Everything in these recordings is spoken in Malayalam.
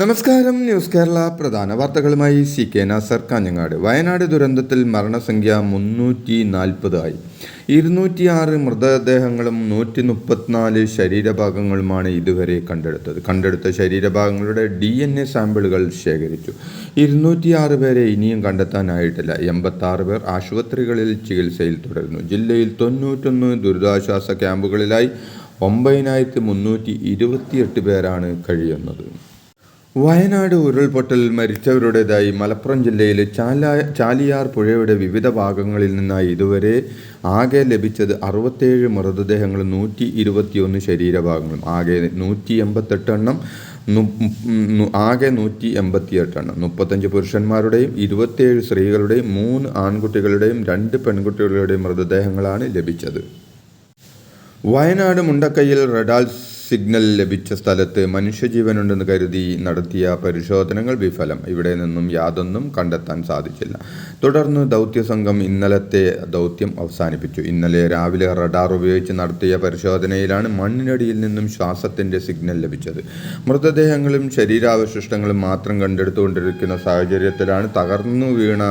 നമസ്കാരം. ന്യൂസ് കേരള പ്രധാന വാർത്തകളുമായി സി കെ നാസർ കാഞ്ഞങ്ങാട്. വയനാട് ദുരന്തത്തിൽ മരണസംഖ്യ മുന്നൂറ്റി നാൽപ്പതായി ഇരുന്നൂറ്റിയാറ് മൃതദേഹങ്ങളും നൂറ്റി മുപ്പത്തിനാല് ശരീരഭാഗങ്ങളുമാണ് ഇതുവരെ കണ്ടെടുത്തത്. കണ്ടെടുത്ത ശരീരഭാഗങ്ങളുടെ ഡി എൻ എ സാമ്പിളുകൾ ശേഖരിച്ചു. ഇരുന്നൂറ്റിയാറ് പേരെ ഇനിയും കണ്ടെത്താനായിട്ടില്ല. എൺപത്താറ് പേർ ആശുപത്രികളിൽ ചികിത്സയിൽ തുടരുന്നു. ജില്ലയിൽ തൊണ്ണൂറ്റൊന്ന് ദുരിതാശ്വാസ ക്യാമ്പുകളിലായി ഒമ്പതിനായിരത്തി മുന്നൂറ്റി ഇരുപത്തിയെട്ട് പേരാണ് കഴിയുന്നത്. വയനാട് ഉരുൾപൊട്ടൽ മരിച്ചവരുടേതായി മലപ്പുറം ജില്ലയിലെ ചാല ചാലിയാർ പുഴയുടെ വിവിധ ഭാഗങ്ങളിൽ നിന്നായി ഇതുവരെ ആകെ ലഭിച്ചത് അറുപത്തേഴ് മൃതദേഹങ്ങളും നൂറ്റി ഇരുപത്തിയൊന്ന് ശരീരഭാഗങ്ങളും. ആകെ നൂറ്റി എൺപത്തെട്ട് എണ്ണം നു- നു- ആകെ നൂറ്റി എൺപത്തിയെട്ട് എണ്ണം. മുപ്പത്തഞ്ച് പുരുഷന്മാരുടെയും ഇരുപത്തിയേഴ് സ്ത്രീകളുടെയും മൂന്ന് ആൺകുട്ടികളുടെയും രണ്ട് പെൺകുട്ടികളുടെയും മൃതദേഹങ്ങളാണ് ലഭിച്ചത്. വയനാട് മുണ്ടക്കയ്യിൽ റഡാൾ സിഗ്നൽ ലഭിച്ച സ്ഥലത്ത് മനുഷ്യജീവനുണ്ടെന്ന് കരുതി നടത്തിയ പരിശോധനകൾ വിഫലം. ഇവിടെ നിന്നും യാതൊന്നും കണ്ടെത്താൻ സാധിച്ചില്ല. തുടർന്ന് ദൗത്യസംഘം ഇന്നലത്തെ ദൗത്യം അവസാനിപ്പിച്ചു. ഇന്നലെ രാവിലെ റഡാർ ഉപയോഗിച്ച് നടത്തിയ പരിശോധനയിലാണ് മണ്ണിനടിയിൽ നിന്നും ശ്വാസത്തിന്റെ സിഗ്നൽ ലഭിച്ചത്. മൃതദേഹങ്ങളും ശരീരാവശിഷ്ടങ്ങളും മാത്രം കണ്ടെടുത്തുകൊണ്ടിരിക്കുന്ന സാഹചര്യത്തിലാണ് തകർന്നു വീണ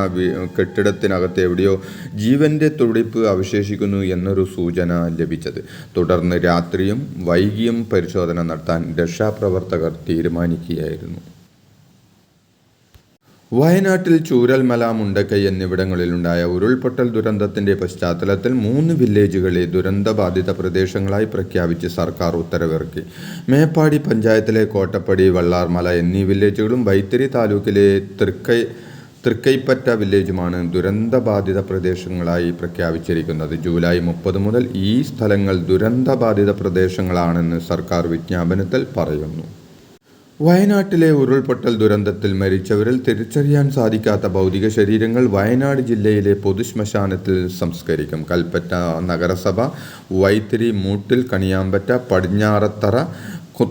കെട്ടിടത്തിനകത്ത് എവിടെയോ ജീവന്റെ തുടിപ്പ് അവശേഷിക്കുന്നു എന്നൊരു സൂചന ലഭിച്ചത്. തുടർന്ന് രാത്രിയും വൈകിയും പരിശോധന നടത്താൻ രക്ഷാപ്രവർത്തകർ തീരുമാനിക്കുകയായിരുന്നു. വയനാട്ടിൽ ചൂരൽമല മുണ്ടക്കൈ എന്നിവിടങ്ങളിലുണ്ടായ ഉരുൾപൊട്ടൽ ദുരന്തത്തിന്റെ പശ്ചാത്തലത്തിൽ മൂന്ന് വില്ലേജുകളെ ദുരന്തബാധിത പ്രദേശങ്ങളായി പ്രഖ്യാപിച്ച് സർക്കാർ ഉത്തരവിറക്കി. മേപ്പാടി പഞ്ചായത്തിലെ കോട്ടപ്പടി വള്ളാർമല എന്നീ വില്ലേജുകളും വൈത്തിരി താലൂക്കിലെ തൃക്കൈ തൃക്കൈപ്പറ്റ വില്ലേജുമാണ് ദുരന്തബാധിത പ്രദേശങ്ങളായി പ്രഖ്യാപിച്ചിരിക്കുന്നത്. ജൂലൈ മുപ്പത് മുതൽ ഈ സ്ഥലങ്ങൾ ദുരന്തബാധിത പ്രദേശങ്ങളാണെന്ന് സർക്കാർ വിജ്ഞാപനത്തിൽ പറയുന്നു. വയനാട്ടിലെ ഉരുൾപൊട്ടൽ ദുരന്തത്തിൽ മരിച്ചവരിൽ തിരിച്ചറിയാൻ സാധിക്കാത്ത ഭൗതിക ശരീരങ്ങൾ വയനാട് ജില്ലയിലെ പൊതുശ്മശാനത്തിൽ സംസ്കരിക്കും. കൽപ്പറ്റ നഗരസഭ വൈത്തിരി മൂട്ടിൽ കണിയാമ്പറ്റ പടിഞ്ഞാറത്തറ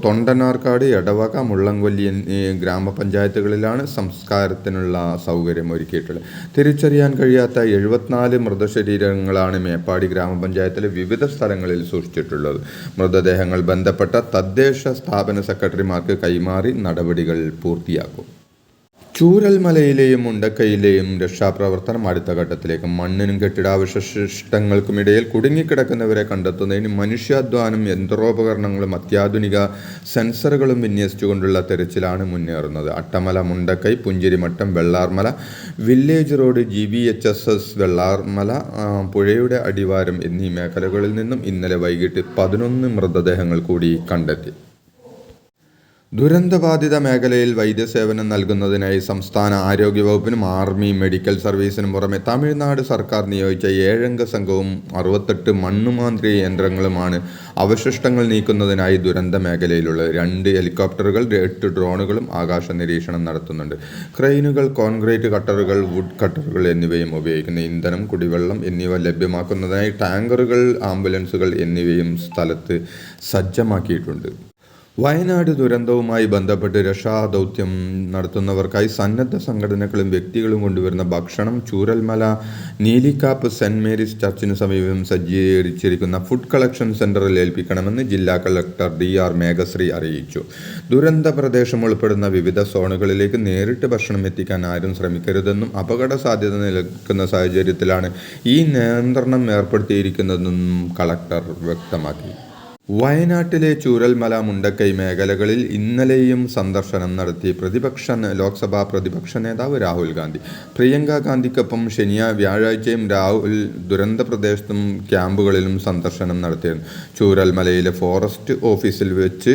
തൊണ്ടനാർക്കാട് എടവക മുള്ളംകൊല്ലി എന്നീ ഗ്രാമപഞ്ചായത്തുകളിലാണ് സംസ്കാരത്തിനുള്ള സൗകര്യം ഒരുക്കിയിട്ടുള്ളത്. തിരിച്ചറിയാൻ കഴിയാത്ത എഴുപത്തിനാല് മൃതശരീരങ്ങളാണ് മേപ്പാടി ഗ്രാമപഞ്ചായത്തിലെ വിവിധ സ്ഥലങ്ങളിൽ സൂക്ഷിച്ചിട്ടുള്ളത്. മൃതദേഹങ്ങൾ ബന്ധപ്പെട്ട തദ്ദേശ സ്ഥാപന സെക്രട്ടറിമാർക്ക് കൈമാറി നടപടികൾ പൂർത്തിയാക്കും. ചൂരൽമലയിലെയും മുണ്ടക്കൈയിലെയും രക്ഷാപ്രവർത്തനം അടുത്ത ഘട്ടത്തിലേക്ക് മണ്ണിനും കെട്ടിടാവശിഷ്ടങ്ങൾക്കുമിടയിൽ കുടുങ്ങിക്കിടക്കുന്നവരെ കണ്ടെത്തുന്നതിന് മനുഷ്യാധ്വാനം യന്ത്രോപകരണങ്ങളും അത്യാധുനിക സെൻസറുകളും വിന്യസിച്ചുകൊണ്ടുള്ള തെരച്ചിലാണ് മുന്നേറുന്നത്. Attamala Mundakkai Punchirimattam Vellarmala village road G B H S S Vellarmala പുഴയുടെ അടിവാരം എന്നീ മേഖലകളിൽ നിന്നും ഇന്നലെ വൈകിട്ട് പതിനൊന്ന് മൃതദേഹങ്ങൾ കൂടി കണ്ടെത്തി. ദുരന്തബാധിത മേഖലയിൽ വൈദ്യസേവനം നൽകുന്നതിനായി സംസ്ഥാന ആരോഗ്യവകുപ്പിനും ആർമി മെഡിക്കൽ സർവീസിനും പുറമെ തമിഴ്നാട് സർക്കാർ നിയോഗിച്ച ഏഴംഗ സംഘവും അറുപത്തെട്ട് മണ്ണുമാന്ത്രി യന്ത്രങ്ങളുമാണ് അവശിഷ്ടങ്ങൾ നീക്കുന്നതിനായി ദുരന്ത മേഖലയിലുള്ള രണ്ട് ഹെലികോപ്റ്ററുകൾ എട്ട് ഡ്രോണുകളും ആകാശ നിരീക്ഷണം നടത്തുന്നുണ്ട്. ക്രെയിനുകൾ കോൺക്രീറ്റ് കട്ടറുകൾ വുഡ് കട്ടറുകൾ എന്നിവയും ഉപയോഗിക്കുന്നു. ഇന്ധനം കുടിവെള്ളം എന്നിവ ലഭ്യമാക്കുന്നതിനായി ടാങ്കറുകൾ ആംബുലൻസുകൾ എന്നിവയും സ്ഥലത്ത് സജ്ജമാക്കിയിട്ടുണ്ട്. വയനാട് ദുരന്തവുമായി ബന്ധപ്പെട്ട് രക്ഷാദൗത്യം നടത്തുന്നവർക്കായി സന്നദ്ധ സംഘടനകളും വ്യക്തികളും കൊണ്ടുവരുന്ന ഭക്ഷണം ചൂരൽമല നീലിക്കാപ്പ് സെന്റ് മേരീസ് ചർച്ചിന് സമീപം സജ്ജീകരിച്ചിരിക്കുന്ന ഫുഡ് കളക്ഷൻ സെന്ററിൽ ഏൽപ്പിക്കണമെന്ന് ജില്ലാ കളക്ടർ ഡി ആർ മേഘശ്രീ അറിയിച്ചു. ദുരന്ത പ്രദേശം ഉൾപ്പെടുന്ന വിവിധ സോണുകളിലേക്ക് നേരിട്ട് ഭക്ഷണം എത്തിക്കാൻ ആരും ശ്രമിക്കരുതെന്നും അപകട സാധ്യത നിലനിൽക്കുന്ന സാഹചര്യത്തിലാണ് ഈ നിയന്ത്രണം ഏർപ്പെടുത്തിയിരിക്കുന്നതെന്നും കളക്ടർ വ്യക്തമാക്കി. വയനാട്ടിലെ ചൂരൽമല മുണ്ടക്കൈ മേഖലകളിൽ ഇന്നലെയും സന്ദർശനം നടത്തി പ്രതിപക്ഷ ലോക്സഭാ പ്രതിപക്ഷ നേതാവ് രാഹുൽ ഗാന്ധി. പ്രിയങ്ക ഗാന്ധിക്കൊപ്പം ശനിയാ വ്യാഴാഴ്ചയും രാഹുൽ ദുരന്ത പ്രദേശത്തും ക്യാമ്പുകളിലും സന്ദർശനം നടത്തിയിരുന്നു ചൂരൽമലയിലെ ഫോറസ്റ്റ് ഓഫീസിൽ വെച്ച്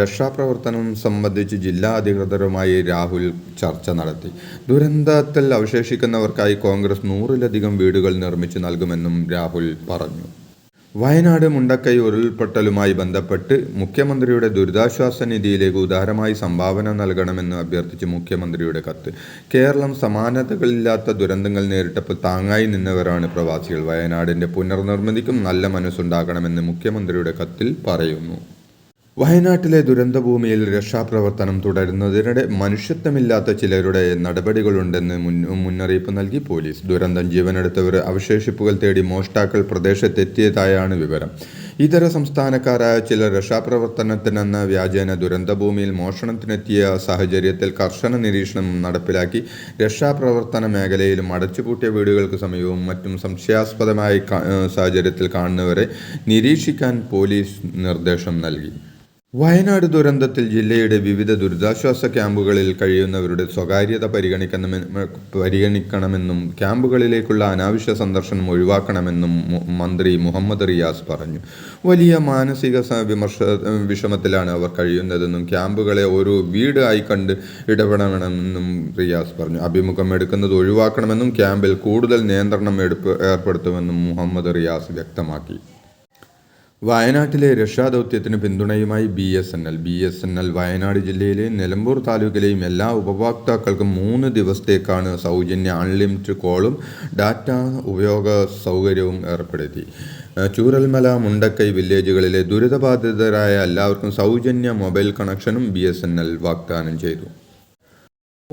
രക്ഷാപ്രവർത്തനം സംബന്ധിച്ച് ജില്ലാ അധികൃതരുമായി രാഹുൽ ചർച്ച നടത്തി. ദുരന്തത്തിൽ അവശേഷിക്കുന്നവർക്കായി കോൺഗ്രസ് നൂറിലധികം വീടുകൾ നിർമ്മിച്ചു നൽകുമെന്നും രാഹുൽ പറഞ്ഞു. വയനാട് മുണ്ടക്കൈ ഉരുൾപൊട്ടലുമായി ബന്ധപ്പെട്ട് മുഖ്യമന്ത്രിയുടെ ദുരിതാശ്വാസ നിധിയിലേക്ക് ഉദാരമായി സംഭാവന നൽകണമെന്ന് അഭ്യർത്ഥിച്ച് മുഖ്യമന്ത്രിയുടെ കത്ത്. കേരളം സമാനതകളില്ലാത്ത ദുരന്തങ്ങൾ നേരിട്ടപ്പോൾ താങ്ങായി നിന്നവരാണ് പ്രവാസികൾ. വയനാടിന്റെ പുനർനിർമ്മിതിക്കും നല്ല മനസ്സുണ്ടാകണമെന്ന് മുഖ്യമന്ത്രിയുടെ കത്തിൽ പറയുന്നു. വയനാട്ടിലെ ദുരന്തഭൂമിയിൽ രക്ഷാപ്രവർത്തനം തുടരുന്നതിനിടെ മനുഷ്യത്വമില്ലാത്ത ചിലരുടെ നടപടികളുണ്ടെന്ന് മുന്നറിയിപ്പ് നൽകി പോലീസ്. ദുരന്തം ജീവനെടുത്തവർ അവശേഷിപ്പുകൾ തേടി മോഷ്ടാക്കൾ പ്രദേശത്തെത്തിയതായാണ് വിവരം. ഇതര സംസ്ഥാനക്കാരായ ചിലർ രക്ഷാപ്രവർത്തനത്തിനെന്ന വ്യാജേന ദുരന്തഭൂമിയിൽ മോഷണത്തിനെത്തിയ സാഹചര്യത്തിൽ കർശന നിരീക്ഷണം നടപ്പിലാക്കി രക്ഷാപ്രവർത്തന മേഖലയിലും അടച്ചുപൂട്ടിയ വീടുകൾക്ക് സമീപവും മറ്റും സംശയാസ്പദമായ സാഹചര്യത്തിൽ കാണുന്നവരെ നിരീക്ഷിക്കാൻ പോലീസ് നിർദ്ദേശം നൽകി. വയനാട് ദുരന്തത്തിൽ ജില്ലയുടെ വിവിധ ദുരിതാശ്വാസ ക്യാമ്പുകളിൽ കഴിയുന്നവരുടെ സ്വകാര്യത പരിഗണിക്കണമെന്ന് പരിഗണിക്കണമെന്നും ക്യാമ്പുകളിലേക്കുള്ള അനാവശ്യ സന്ദർശനം ഒഴിവാക്കണമെന്നും മന്ത്രി മുഹമ്മദ് റിയാസ് പറഞ്ഞു. വലിയ മാനസിക വിമർശ വിഷമത്തിലാണ് അവർ കഴിയുന്നതെന്നും ക്യാമ്പുകളെ ഒരു വീട് ആയി കണ്ട് ഇടപെടണമെന്നും റിയാസ് പറഞ്ഞു. അഭിമുഖം എടുക്കുന്നത് ഒഴിവാക്കണമെന്നും ക്യാമ്പിൽ കൂടുതൽ നിയന്ത്രണം ഏർപ്പെടുത്തുമെന്നും മുഹമ്മദ് റിയാസ് വ്യക്തമാക്കി. വയനാട്ടിലെ രക്ഷാദൗത്യത്തിന് പിന്തുണയുമായി B S N L. B S N L Wayanad ജില്ലയിലെ നിലമ്പൂർ താലൂക്കിലെയും എല്ലാ ഉപഭോക്താക്കൾക്കും മൂന്ന് ദിവസത്തേക്കാണ് സൗജന്യ അൺലിമിറ്റഡ് കോളും ഡാറ്റ ഉപയോഗ സൗകര്യവും ഏർപ്പെടുത്തി. ചൂരൽമല മുണ്ടക്കൈ വില്ലേജുകളിലെ ദുരിതബാധിതരായ എല്ലാവർക്കും സൗജന്യ മൊബൈൽ കണക്ഷനും ബി വാഗ്ദാനം ചെയ്തു.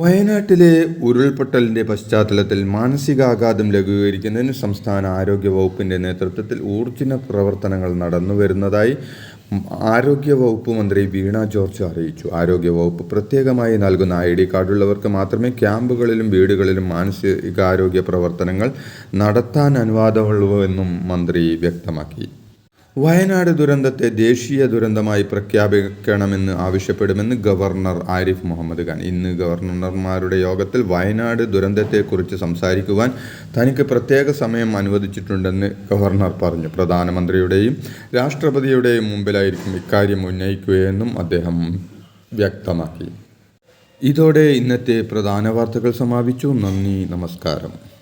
വയനാട്ടിലെ ഉരുൾപൊട്ടലിന്റെ പശ്ചാത്തലത്തിൽ മാനസികാഘാതം ലഘൂകരിക്കുന്നതിന് സംസ്ഥാന ആരോഗ്യ വകുപ്പിന്റെ നേതൃത്വത്തിൽ ഊർജിന പ്രവർത്തനങ്ങൾ നടന്നു വരുന്നതായി ആരോഗ്യ വകുപ്പ് മന്ത്രി വീണ ജോർജ് അറിയിച്ചു. ആരോഗ്യ വകുപ്പ് പ്രത്യേകമായി നൽകുന്ന ഐ ഡി കാർഡുള്ളവർക്ക് മാത്രമേ ക്യാമ്പുകളിലും വീടുകളിലും മാനസികാരോഗ്യ പ്രവർത്തനങ്ങൾ നടത്താൻ അനുവാദമുള്ളൂ എന്നും മന്ത്രി വ്യക്തമാക്കി. വയനാട് ദുരന്തത്തെ ദേശീയ ദുരന്തമായി പ്രഖ്യാപിക്കണമെന്ന് ആവശ്യപ്പെടുമെന്ന് ഗവർണർ ആരിഫ് മുഹമ്മദ് ഖാൻ. ഇന്ന് ഗവർണർമാരുടെ യോഗത്തിൽ വയനാട് ദുരന്തത്തെക്കുറിച്ച് സംസാരിക്കുവാൻ തനിക്ക് പ്രത്യേക സമയം അനുവദിച്ചിട്ടുണ്ടെന്ന് ഗവർണർ പറഞ്ഞു. പ്രധാനമന്ത്രിയുടെയും രാഷ്ട്രപതിയുടെയും മുമ്പിലായിരിക്കും ഇക്കാര്യം ഉന്നയിക്കുകയെന്നും അദ്ദേഹം വ്യക്തമാക്കി. ഇതോടെ ഇന്നത്തെ പ്രധാന വാർത്തകൾ സമാപിച്ചു. നന്ദി നമസ്കാരം.